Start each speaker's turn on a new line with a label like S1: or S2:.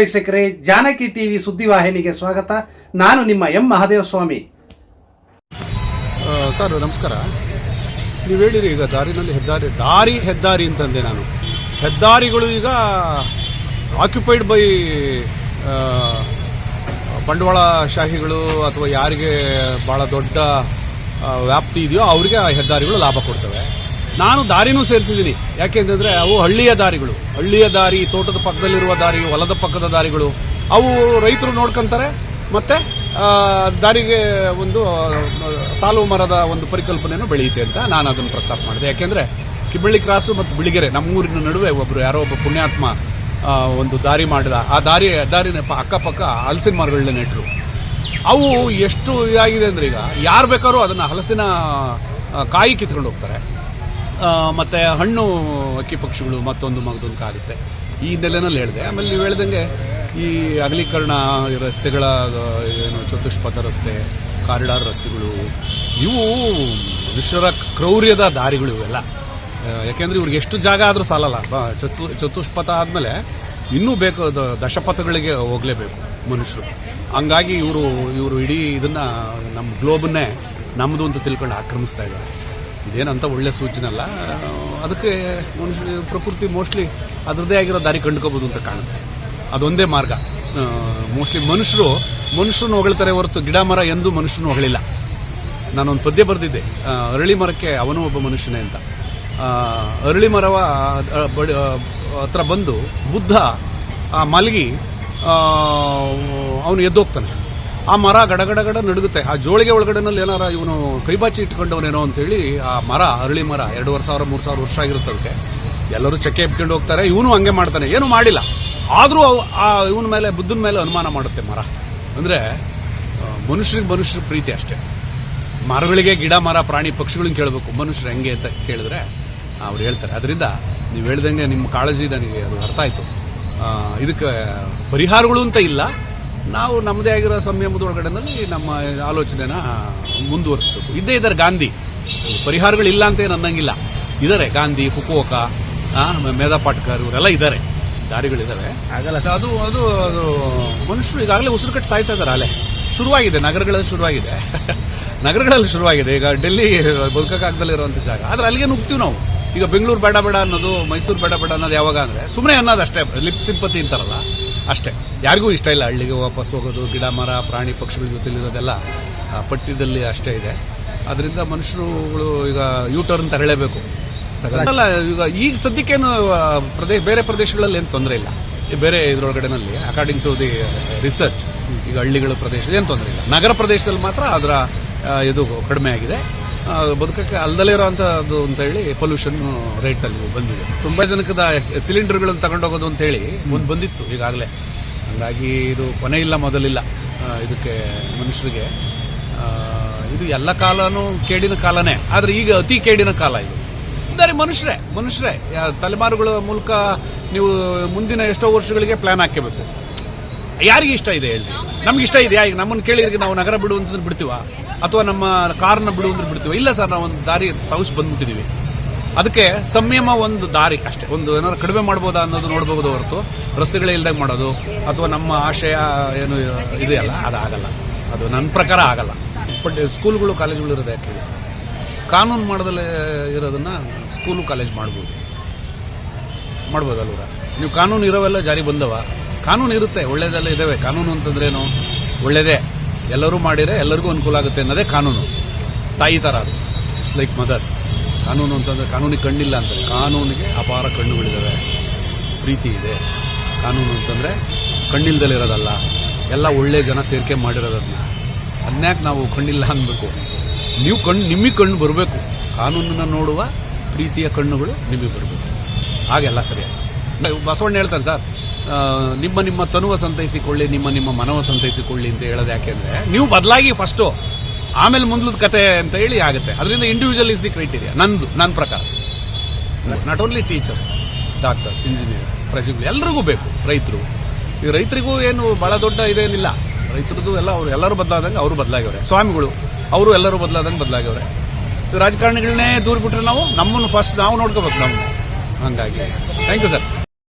S1: ವೀಕ್ಷಕರೇ, ಜಾನಕಿ ಟಿವಿ ಸುದ್ದಿವಾಹಿನಿಗೆ ಸ್ವಾಗತ. ನಾನು ನಿಮ್ಮ ಎಂ ಮಹಾದೇವ ಸ್ವಾಮಿ
S2: ಸರ್, ನಮಸ್ಕಾರ. ನೀವು ಹೇಳಿರಿ, ಈಗ ದಾರಿನಲ್ಲಿ ಹೆದ್ದಾರಿ, ದಾರಿ ಹೆದ್ದಾರಿ ಅಂತಂದೆ ನಾನು. ಹೆದ್ದಾರಿಗಳು ಈಗ ಆಕ್ಯುಪೈಡ್ ಬೈ ಬಂಡವಾಳಶಾಹಿಗಳು ಅಥವಾ ಯಾರಿಗೆ ಭಾಳ ದೊಡ್ಡ ವ್ಯಾಪ್ತಿ ಇದೆಯೋ ಅವರಿಗೆ ಆ ಹೆದ್ದಾರಿಗಳು ಲಾಭ ಕೊಡ್ತವೆ. ನಾನು ದಾರಿನೂ ಸೇರಿಸಿದ್ದೀನಿ. ಯಾಕೆಂತಂದ್ರೆ ಅವು ಹಳ್ಳಿಯ ದಾರಿಗಳು. ಹಳ್ಳಿಯ ದಾರಿ, ತೋಟದ ಪಕ್ಕದಲ್ಲಿರುವ ದಾರಿ, ಹೊಲದ ಪಕ್ಕದ ದಾರಿಗಳು. ಅವು ರೈತರು ನೋಡ್ಕೊಂತಾರೆ ಮತ್ತೆ ದಾರಿಗೆ ಒಂದು ಸಾಲು ಮರದ ಒಂದು ಪರಿಕಲ್ಪನೆಯನ್ನು ಬೆಳೆಯುತ್ತೆ ಅಂತ ನಾನು ಅದನ್ನು ಪ್ರಸ್ತಾಪ ಮಾಡಿದೆ. ಯಾಕೆಂದ್ರೆ ಕಿಬ್ಬಳ್ಳಿ ಕ್ರಾಸು ಮತ್ತು ಬಿಳಿಗೆರೆ ನಮ್ಮೂರಿನ ನಡುವೆ ಒಬ್ಬರು ಯಾರೋ ಒಬ್ಬ ಪುಣ್ಯಾತ್ಮ ಒಂದು ದಾರಿ ಮಾಡಿದ. ಆ ದಾರಿ, ದಾರಿನ ಅಕ್ಕಪಕ್ಕ ಹಲಸಿನ ಮರಗಳನ್ನ ನೆಟ್ಟರು ಅವು ಎಷ್ಟು ಇದಾಗಿದೆ ಅಂದ್ರೆ ಈಗ ಯಾರು ಬೇಕಾದ್ರೂ ಅದನ್ನು ಹಲಸಿನ ಕಾಯಿ ಕಿತ್ಕೊಂಡು ಹೋಗ್ತಾರೆ. ಮತ್ತೆ ಹಣ್ಣು ಅಕ್ಕಿ ಪಕ್ಷಿಗಳು ಮತ್ತೊಂದು ಮಗದೊಂದು ಕಾಗುತ್ತೆ ಈ ಹಿನ್ನೆಲೆನಲ್ಲಿ ಹೇಳಿದೆ. ಆಮೇಲೆ ನೀವು ಹೇಳ್ದಂಗೆ ಈ ಅಗಲೀಕರಣ ರಸ್ತೆಗಳ ಏನು ಚತುಷ್ಪಥ ರಸ್ತೆ, ಕಾರಿಡಾರ್ ರಸ್ತೆಗಳು, ಇವು ಮನುಷ್ಯರ ಕ್ರೌರ್ಯದ ದಾರಿಗಳು ಇವೆಲ್ಲ. ಯಾಕೆಂದ್ರೆ ಇವ್ರಿಗೆ ಎಷ್ಟು ಜಾಗ ಆದರೂ ಸಾಲಲ್ಲ. ಚತು, ಚತುಷ್ಪಥ ಆದಮೇಲೆ ಇನ್ನೂ ಬೇಕು ದಶಪಥಗಳಿಗೆ ಹೋಗಲೇಬೇಕು ಮನುಷ್ಯರು. ಹಂಗಾಗಿ ಇವರು ಇವರು ಇಡೀ ಇದನ್ನ ನಮ್ಮ ಗ್ಲೋಬನ್ನೇ ನಮ್ಮದು ಅಂತ ತಿಳ್ಕೊಂಡು ಆಕ್ರಮಿಸ್ತಾ ಇದ್ದಾರೆ. ಇದೇನಂತ ಒಳ್ಳೆ ಸೂಚನೆ ಅಲ್ಲ ಅದಕ್ಕೆ ಮನುಷ್ಯ, ಪ್ರಕೃತಿ ಮೋಸ್ಟ್ಲಿ ಅದರದ್ದೇ ಆಗಿರೋ ದಾರಿ ಕಂಡುಕೋಬಹುದು ಅಂತ ಕಾಣುತ್ತೆ. ಅದೊಂದೇ ಮಾರ್ಗ. ಮೋಸ್ಟ್ಲಿ ಮನುಷ್ಯರು ಮನುಷ್ಯರನ್ನು ಹೊಗಳ್ತಾರೆ ಹೊರತು ಗಿಡ ಮರ ಎಂದೂ ಮನುಷ್ಯನೂ ಹೊಗಳಿಲ್ಲ. ನಾನೊಂದು ಪದ್ಯ ಬರೆದಿದ್ದೆ ಅರಳಿ ಮರಕ್ಕೆ ಅವನು ಒಬ್ಬ ಮನುಷ್ಯನೇ ಅಂತ. ಅರಳಿ ಮರವ ಹತ್ರ ಬಂದು ಬುದ್ಧ ಆ ಮಲಗಿ ಅವನು ಎದ್ದೋಗ್ತಾನೆ. ಆ ಮರ ಗಡಗಡಗಡ ನಡುಗುತ್ತೆ. ಆ ಜೋಳಿಗೆ ಒಳಗಡೆನಲ್ಲಿ ಏನಾರ ಇವನು ಕೈಬಾಚಿ ಇಟ್ಕೊಂಡವನೇನೋ ಅಂತೇಳಿ ಆ ಮರ, ಅರಳಿ ಮರ, ಎರಡೂವರೆ ಸಾವಿರ, ಮೂರು ಸಾವಿರ ವರ್ಷ ಆಗಿರುತ್ತೆ ಅದಕ್ಕೆ. ಎಲ್ಲರೂ ಚಕ್ಕೆ ಎಬ್ಕೊಂಡು ಹೋಗ್ತಾರೆ. ಇವನು ಹಂಗೆ ಮಾಡ್ತಾನೆ. ಏನು ಮಾಡಿಲ್ಲ. ಆದರೂ ಆ ಇವನ ಮೇಲೆ, ಬುದ್ಧನ ಮೇಲೆ ಅನುಮಾನ ಮಾಡುತ್ತೆ ಮರ. ಅಂದ್ರೆ ಮನುಷ್ಯರಿಗೆ ಮನುಷ್ಯರ ಪ್ರೀತಿ ಅಷ್ಟೇ. ಮರಗಳಿಗೆ ಗಿಡ, ಮರ, ಪ್ರಾಣಿ, ಪಕ್ಷಿಗಳನ್ನ ಕೇಳಬೇಕು. ಮನುಷ್ಯರು ಹೆಂಗೆ ಅಂತ ಕೇಳಿದ್ರೆ ಅವ್ರು ಹೇಳ್ತಾರೆ. ಅದರಿಂದ ನೀವು ಹೇಳ್ದಂಗೆ ನಿಮ್ಮ ಕಾಳಜಿ ನನಗೆ ಅದು ಅರ್ಥ ಆಯ್ತು. ಇದಕ್ಕೆ ಪರಿಹಾರಗಳು ಅಂತ ಇಲ್ಲ. ನಾವು ನಮ್ಮದೇ ಆಗಿರೋ ಸಂಯಮದೊಳಗಡೆನಲ್ಲಿ ನಮ್ಮ ಆಲೋಚನೆನ ಮುಂದುವರಿಸಬೇಕು. ಇದ್ದೇ ಇದ್ದಾರೆ ಗಾಂಧಿ. ಪರಿಹಾರಗಳಿಲ್ಲ ಅಂತ ಏನು ಅನ್ನಂಗಿಲ್ಲ. ಇದ್ದಾರೆ ಗಾಂಧಿ ಫುಕೋಕ ಮೇಧಾ ಪಾಟ್ಕರ್ ಇವರೆಲ್ಲ ಇದ್ದಾರೆ ದಾರಿಗಳಿದ್ದಾವೆ ಆಗಲ್ಲ ಅದು ಅದು ಅದು ಮನುಷ್ಯರು ಈಗಾಗಲೇ ಉಸಿರು ಕಟ್ಟಿ ಸಾಯ್ತಾ ಇದ್ದಾರೆ ಅಲ್ಲೇ ಶುರುವಾಗಿದೆ ನಗರಗಳಲ್ಲಿ ಶುರುವಾಗಿದೆ. ನಗರಗಳಲ್ಲಿ ಶುರುವಾಗಿದೆ. ಈಗ ಡೆಲ್ಲಿ ಬದುಕಕ್ಕಾಗದಲ್ಲಿರುವಂಥ ಜಾಗ. ಆದರೆ ಅಲ್ಲಿಗೆ ನುಗ್ತೀವಿ ನಾವು. ಈಗ ಬೆಂಗಳೂರು ಬೇಡ ಬೇಡ ಅನ್ನೋದು ಮೈಸೂರು ಬೇಡ ಬೇಡ ಅನ್ನೋದು ಯಾವಾಗ ಅಂದ್ರೆ ಸುಮ್ಮನೆ ಅನ್ನೋದು ಅಷ್ಟೇ ಲಿಪ್ ಸಿಂಪತಿ ಅಂತಾರಲ್ಲ ಅಷ್ಟೇ. ಯಾರಿಗೂ ಇಷ್ಟ ಇಲ್ಲ ಹಳ್ಳಿಗೆ ವಾಪಸ್ ಹೋಗೋದು ಗಿಡ ಮರ ಪ್ರಾಣಿ ಪಕ್ಷಿಗಳ ಜೊತೆಲಿರೋದೆಲ್ಲ ಆ, ಪಠ್ಯದಲ್ಲಿ ಅಷ್ಟೇ ಇದೆ. ಅದರಿಂದ ಮನುಷ್ಯರುಗಳು ಈಗ ಯೂ ಟರ್ನ್ ತರಲೇಬೇಕು ಅಲ್ಲ ಈಗ ಈಗ ಸದ್ಯಕ್ಕೇನು ಪ್ರದೇಶ ಬೇರೆ ಪ್ರದೇಶಗಳಲ್ಲಿ ಏನು ತೊಂದರೆ ಇಲ್ಲ. ಬೇರೆ ಇದ್ರೊಳಗಡೆನಲ್ಲಿ ಅಕಾರ್ಡಿಂಗ್ ಟು ದಿ ರಿಸರ್ಚ್ ಈಗ ಹಳ್ಳಿಗಳ ಪ್ರದೇಶದ ಏನು ತೊಂದರೆ ಇಲ್ಲ. ನಗರ ಪ್ರದೇಶದಲ್ಲಿ ಮಾತ್ರ ಅದರ ಇದು ಕಡಿಮೆ ಆಗಿದೆ. ಬದುಕಕ್ಕೆ ಅಲ್ದಲೇ ಇರೋವಂಥದ್ದು ಅಂತ ಹೇಳಿ ಪೊಲ್ಯೂಷನ್ ರೇಟ್ ಅಲ್ಲಿ ಬಂದಿದೆ. ತುಂಬಾ ಜನಕ್ಕದ ಸಿಲಿಂಡರ್ಗಳನ್ನು ತಗೊಂಡೋಗೋದು ಅಂತ ಹೇಳಿ ಒಂದು ಬಂದಿತ್ತು ಈಗಾಗಲೇ. ಹಂಗಾಗಿ ಇದು ಕೊನೆ ಇಲ್ಲ ಮೊದಲಿಲ್ಲ. ಇದಕ್ಕೆ ಮನುಷ್ಯರಿಗೆ. ಇದು ಎಲ್ಲ ಕಾಲನೂ ಕೇಡಿನ ಕಾಲನೇ. ಆದ್ರೆ ಈಗ ಅತಿ ಕೇಡಿನ ಕಾಲ ಇದು. ಇದ್ದಾರೆ ಮನುಷ್ಯರೇ ಮನುಷ್ಯರೇ. ತಲೆಮಾರುಗಳ ಮೂಲಕ ನೀವು ಮುಂದಿನ ಎಷ್ಟೋ ವರ್ಷಗಳಿಗೆ ಪ್ಲಾನ್ ಹಾಕಬೇಕು ಯಾರಿಗೆ ಇಷ್ಟ ಇದೆ ಹೇಳಿ? ನಮ್ಗೆ ಇಷ್ಟ ಇದೆಯಾ? ಈಗ ನಮ್ಮನ್ನು ಕೇಳಿದ್ರೆ ನಾವು ನಗರ ಬಿಡುವಂತಂದ್ರೆ ಬಿಡ್ತೀವ? ಅಥವಾ ನಮ್ಮ ಕಾರ್ನ ಬಿಡು ಅಂದ್ರೆ ಬಿಡ್ತೀವಿ. ಇಲ್ಲ ಸರ್ ನಾವು ಒಂದು ದಾರಿ ಸೌಸ್ ಬಂದ್ಬಿಟ್ಟಿದೀವಿ. ಅದಕ್ಕೆ ಸಂಯಮ ಒಂದು ದಾರಿ ಅಷ್ಟೇ. ಒಂದು ಏನಾದ್ರು ಕಡಿಮೆ ಮಾಡ್ಬೋದಾ ಅನ್ನೋದು ನೋಡಬಹುದು ಹೊರತು ರಸ್ತೆಗಳೇ ಇಲ್ದಾಗ ಮಾಡೋದು ಅಥವಾ ನಮ್ಮ ಆಶಯ ಏನು ಇದೆಯಲ್ಲ ಅದಾಗಲ್ಲ ಅದು ನನ್ನ ಪ್ರಕಾರ ಆಗಲ್ಲ. ಬಟ್ ಸ್ಕೂಲ್ಗಳು ಕಾಲೇಜ್ಗಳು ಇರೋದು ಯಾಕೆ ಕಾನೂನು ಮಾಡದಲ್ಲೇ ಇರೋದನ್ನ ಸ್ಕೂಲು ಕಾಲೇಜ್ ಮಾಡ್ಬೋದು. ಮಾಡ್ಬೋದಲ್ವ ನೀವು ಕಾನೂನು ಇರೋವೆಲ್ಲ ಜಾರಿ ಬಂದವ. ಕಾನೂನು ಇರುತ್ತೆ ಒಳ್ಳೇದೆಲ್ಲ ಇದಾವೆ. ಕಾನೂನು ಅಂತಂದ್ರೇನು? ಒಳ್ಳೇದೇ. ಎಲ್ಲರೂ ಮಾಡಿದ್ರೆ ಎಲ್ಲರಿಗೂ ಅನುಕೂಲ ಆಗುತ್ತೆ ಅನ್ನೋದೇ ಕಾನೂನು. ತಾಯಿ ಥರ ಅದು. ಇಟ್ಸ್ ಲೈಕ್ ಮದರ್ ಕಾನೂನು ಅಂತಂದ್ರೆ ಕಾನೂನಿಗೆ ಕಣ್ಣಿಲ್ಲ ಅಂತ ಕಾನೂನಿಗೆ ಅಪಾರ ಕಣ್ಣುಗಳಿದ್ದಾವೆ ಪ್ರೀತಿ ಇದೆ. ಕಾನೂನು ಅಂತಂದ್ರೆ ಕಣ್ಣಿಲ್ದಲ್ಲಿರೋದಲ್ಲ. ಎಲ್ಲ ಒಳ್ಳೆ ಜನ ಸೇರ್ಕೆ ಮಾಡಿರೋದನ್ನ ಅದನ್ಯಾಕೆ ನಾವು ಕಣ್ಣಿಲ್ಲ ಅನ್ಬೇಕು. ನೀವು ಕಣ್ಣು ನಿಮಗೆ ಕಣ್ಣು ಬರಬೇಕು. ಕಾನೂನನ್ನ ನೋಡುವ ಪ್ರೀತಿಯ ಕಣ್ಣುಗಳು ನಿಮಗೆ ಬರಬೇಕು. ಹಾಗೆಲ್ಲ ಸರಿಯಾಗುತ್ತೆ. ಬಸವಣ್ಣ ಹೇಳ್ತಾನೆ ಸರ್ ನಿಮ್ಮ ನಿಮ್ಮ ತನುವ ಸಂತೈಸಿಕೊಳ್ಳಿ, ನಿಮ್ಮ ನಿಮ್ಮ ಮನವ ಸಂತೈಸಿಕೊಳ್ಳಿ ಅಂತ ಹೇಳೋದು ಯಾಕೆಂದ್ರೆ ನೀವು ಬದಲಾಗಿ ಫಸ್ಟು ಆಮೇಲೆ ಮುಂದ್ಲದ ಕತೆ ಅಂತ ಹೇಳಿ ಆಗುತ್ತೆ. ಅದರಿಂದ ಇಂಡಿವಿಜುವಲ್ ಇಸ್ ದಿ ಕ್ರೈಟೀರಿಯಾ ನಂದು ನನ್ನ ಪ್ರಕಾರ. Not only teacher doctors engineers ಪ್ರಜೆಗಳು, ಎಲ್ರಿಗೂ ಬೇಕು, ರೈತರು. ಈ ರೈತರಿಗೂ ಏನು ಬಹಳ ದೊಡ್ಡ ಇದೇನಿಲ್ಲ. ರೈತರದ್ದು ಎಲ್ಲ ಅವ್ರು, ಎಲ್ಲರೂ ಬದಲಾದಂಗೆ ಅವರು ಬದಲಾಗ್ಯವ್ರೆ. ಸ್ವಾಮಿಗಳು, ಅವರು ಎಲ್ಲರೂ ಬದಲಾದಂಗೆ ಬದಲಾಗ್ಯವ್ರೆ. ರಾಜಕಾರಣಿಗಳನ್ನೇ ದೂರ ಬಿಟ್ರೆ ನಾವು ನಮ್ಮನ್ನು ಫಸ್ಟ್ ನಾವು ನೋಡ್ಕೋಬೇಕು ನಾವು. ಹಂಗಾಗಿ ಥ್ಯಾಂಕ್ ಯು ಸರ್